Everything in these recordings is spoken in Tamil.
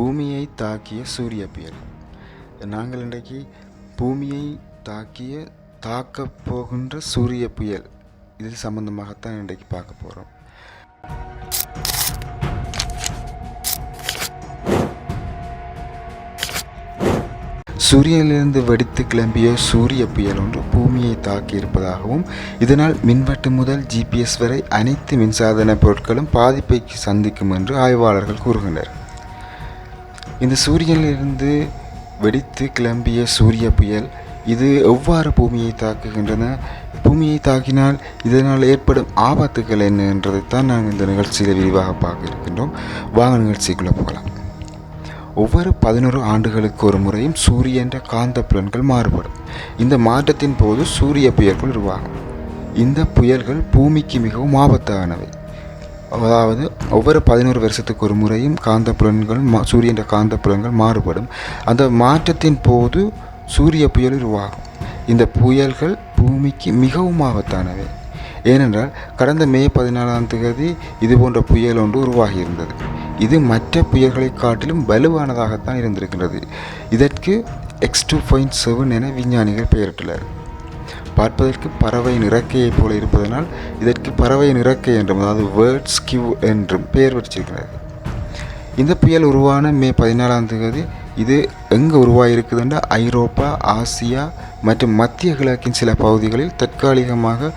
பூமியை தாக்கிய சூரிய புயல். நாங்கள் இன்றைக்கு பூமியை தாக்கிய தாக்கப் போகின்ற சூரிய புயல். இது சம்பந்தமாகத்தான் இன்றைக்கு பார்க்க போகிறோம் சூரியனிலிருந்து வெடித்து கிளம்பிய சூரிய புயல் ஒன்று பூமியை தாக்கி இருப்பதாகவும் இதனால் மின்வெட்டு முதல் ஜிபிஎஸ் வரை அனைத்து மின்சாதன பொருட்களும் பாதிப்பை சந்திக்கும் என்று ஆய்வாளர்கள் கூறுகின்றனர். இந்த சூரியனிலிருந்து வெடித்து கிளம்பிய சூரிய புயல் இது எவ்வாறு பூமியை தாக்குகின்றன? பூமியை தாக்கினால் இதனால் ஏற்படும் ஆபத்துகள் என்னன்றதை தான் நாங்கள் இந்த நிகழ்ச்சியில் விரிவாக பார்க்க இருக்கின்றோம். வாங்க நிகழ்ச்சிக்குள்ளே போகலாம். ஒவ்வொரு பதினோரு ஆண்டுகளுக்கு ஒரு முறையும் சூரியன்ற காந்த புலன்கள் மாறுபடும். இந்த மாற்றத்தின் போது சூரிய புயல்கள் உருவாகும். இந்த புயல்கள் பூமிக்கு மிகவும் ஆபத்தானவை. அதாவது ஒவ்வொரு பதினோரு வருஷத்துக்கு ஒரு முறையும் காந்த புலன்கள் மா சூரியன்ற காந்த புலன்கள் மாறுபடும். அந்த மாற்றத்தின் போது சூரிய புயல் உருவாகும். இந்த புயல்கள் பூமிக்கு மிகவும் ஆபத்தானவை ஏனென்றால் கடந்த மே பதினாலாம் தேதி இது போன்ற புயல் ஒன்று உருவாகியிருந்தது. இது மற்ற புயல்களை காட்டிலும் வலுவானதாகத்தான் இருந்திருக்கின்றது. இதற்கு எக்ஸ் டூ பாயிண்ட் செவன் என விஞ்ஞானிகள் பெயரிட்டுள்ளார் பார்ப்பதற்கு பறவையின் இறக்கையைப் போல இருப்பதனால் இதற்கு பறவையின் இறக்கை என்றும் அதாவது வேர்ட்ஸ் கிவ் என்றும் பெயர் வச்சிருக்கிறது இந்த புயல் உருவான மே பதினாலாம் தேதி இது எங்கே உருவாகிருக்குதுன்னா ஐரோப்பா ஆசியா மற்றும் மத்திய கிழக்கின் சில பகுதிகளில் தற்காலிகமாக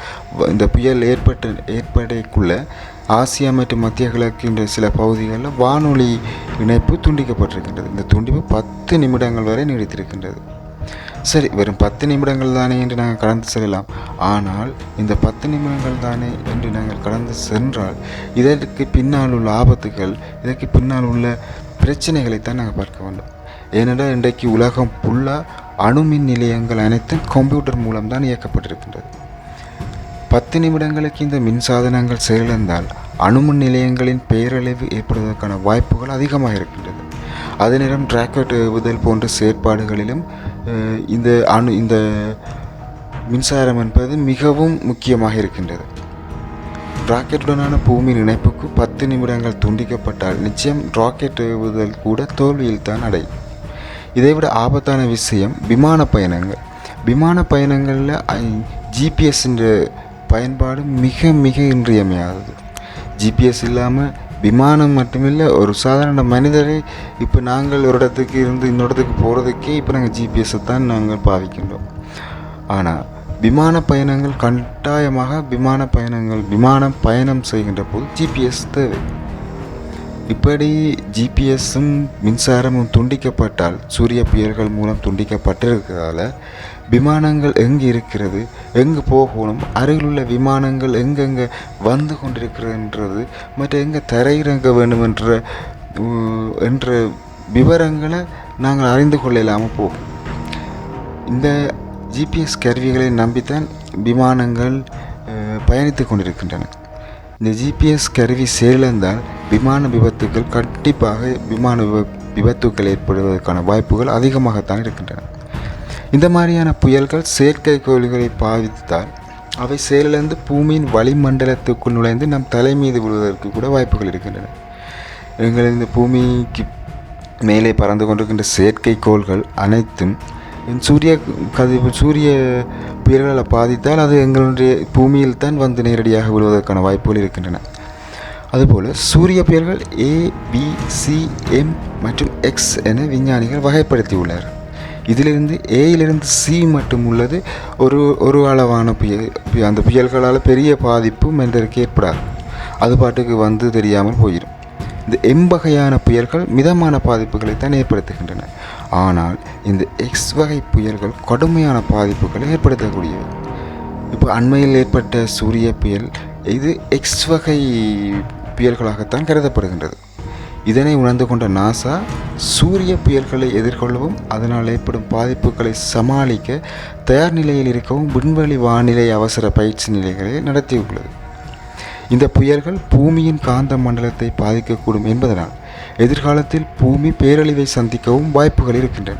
இந்த புயல் ஏற்பட்ட ஏற்படக்குள்ள ஆசியா மற்றும் மத்திய கிழக்கின்ற சில பகுதிகளில் வானொலி இணைப்பு துண்டிக்கப்பட்டிருக்கின்றது. இந்த துண்டிப்பு பத்து நிமிடங்கள் வரை நீடித்திருக்கின்றது. சரி வெறும் பத்து நிமிடங்கள் தானே என்று நாங்கள் கடந்து செல்லலாம். ஆனால் இந்த பத்து நிமிடங்கள் தானே என்று நாங்கள் கடந்து சென்றால் இதற்கு பின்னால் உள்ள ஆபத்துகள் இதற்கு பின்னால் உள்ள பிரச்சனைகளைத்தான் நாங்கள் பார்க்க வேண்டும். ஏனென்றால் இன்றைக்கு உலகம் ஃபுல்லாக அணுமின் நிலையங்கள் அனைத்தும் கம்ப்யூட்டர் மூலம்தான் இயக்கப்பட்டிருக்கின்றது. பத்து நிமிடங்களுக்கு இந்த மின்சாதனங்கள் செயலிழந்தால் அணுமின் நிலையங்களின் பேரழிவு ஏற்படுவதற்கான வாய்ப்புகள் அதிகமாக இருக்கின்றது. அதே நேரம் டிராக்கெட் ஏவுதல் போன்ற செயற்பாடுகளிலும் இந்த அணு இந்த மின்சாரம் என்பது மிகவும் முக்கியமாக இருக்கின்றது. ராக்கெட்டுடனான பூமியின் இணைப்புக்கு பத்து நிமிடங்கள் துண்டிக்கப்பட்டால் நிச்சயம் ராக்கெட் ஏவுதல் கூட தோல்வியில் தான் அடையும். இதைவிட ஆபத்தான விஷயம் விமான பயணங்கள். விமான பயணங்களில் ஜிபிஎஸ்ன்ற பயன்பாடு மிக மிக இன்றியமையாதது. ஜிபிஎஸ் இல்லாமல் விமானம் மட்டுமில்லை ஒரு சாதாரண மனிதரை இப்போ நாங்கள் ஒரு இடத்துக்கு இருந்து இன்னொரு இடத்துக்கு போகிறதுக்கே இப்போ நாங்கள் ஜிபிஎஸ்ஸை தான் நாங்கள் பாவிக்கின்றோம். ஆனால் விமான பயணங்கள் கட்டாயமாக விமான பயணங்கள் விமானம் பயணம் செய்கின்ற போது ஜிபிஎஸ் தேவை. இப்படி ஜிபிஎஸ்ஸும் மின்சாரமும் துண்டிக்கப்பட்டால் சூரிய புயல்கள் மூலம் துண்டிக்கப்பட்டிருக்கிறதால விமானங்கள் எங்கே இருக்கிறது எங்கே போகணும் அருகிலுள்ள விமானங்கள் எங்கெங்கே வந்து கொண்டிருக்கிறதுன்றது மற்ற எங்கே தரையிறங்க வேண்டும் என்ற என்ற விவரங்களை நாங்கள் அறிந்து கொள்ளலாமல் போகும் இந்த ஜிபிஎஸ் கருவிகளை நம்பித்தான் விமானங்கள் பயணித்து கொண்டிருக்கின்றன. இந்த ஜிபிஎஸ் கருவி செயலிழந்தால் விமான விபத்துக்கள் கண்டிப்பாக விமான விப விபத்துக்கள் ஏற்படுவதற்கான வாய்ப்புகள் அதிகமாகத்தான் இருக்கின்றன. இந்த மாதிரியான புயல்கள் செயற்கைக்கோள்களை பாவித்தால் அவை செயலிழந்து பூமியின் வளிமண்டலத்துக்குள் நுழைந்து நம் தலை மீது விழுவதற்கு கூட வாய்ப்புகள் இருக்கின்றன. எங்கள் இந்த பூமிக்கு மேலே பறந்து கொண்டிருக்கின்ற செயற்கைக்கோள்கள் அனைத்தும் சூரிய கதிர் சூரிய புயல்களை பாதித்தால் அது எங்களுடைய பூமியில் தான் வந்து நேரடியாக விழுவதற்கான வாய்ப்புகள் இருக்கின்றன. அதுபோல் சூரிய புயல்கள் ஏ பி சி எம் மற்றும் எக்ஸ் என விஞ்ஞானிகள் வகைப்படுத்தியுள்ளனர். இதிலிருந்து ஏயிலிருந்து சி மட்டும் உள்ளது. ஒரு ஒரு அளவான புயல் அந்த புயல்களால் பெரிய பாதிப்பு மனிதருக்கு ஏற்படாது. அது பாட்டுக்கு வந்து தெரியாமல் போயிடும் இந்த எம்பகையான புயல்கள் மிதமான பாதிப்புகளை தான் ஏற்படுத்துகின்றன. ஆனால் இந்த எக்ஸ் வகை புயல்கள் கடுமையான பாதிப்புகளை ஏற்படுத்தக்கூடியவை. இப்போ அண்மையில் ஏற்பட்ட சூரிய புயல் இது எக்ஸ் வகை புயல்களாகத்தான் கருதப்படுகின்றது. இதனை உணர்ந்து கொண்ட நாசா சூரிய புயல்களை எதிர்கொள்ளவும் அதனால் ஏற்படும் பாதிப்புகளை சமாளிக்க தயார் நிலையில் இருக்கவும் விண்வெளி வானிலை அவசர பயிற்சி நிலைகளை நடத்தியுள்ளது. இந்த புயல்கள் பூமியின் காந்த மண்டலத்தை பாதிக்கக்கூடும் என்பதனால் எதிர்காலத்தில் பூமி பேரழிவை சந்திக்கவும் வாய்ப்புகள் இருக்கின்றன.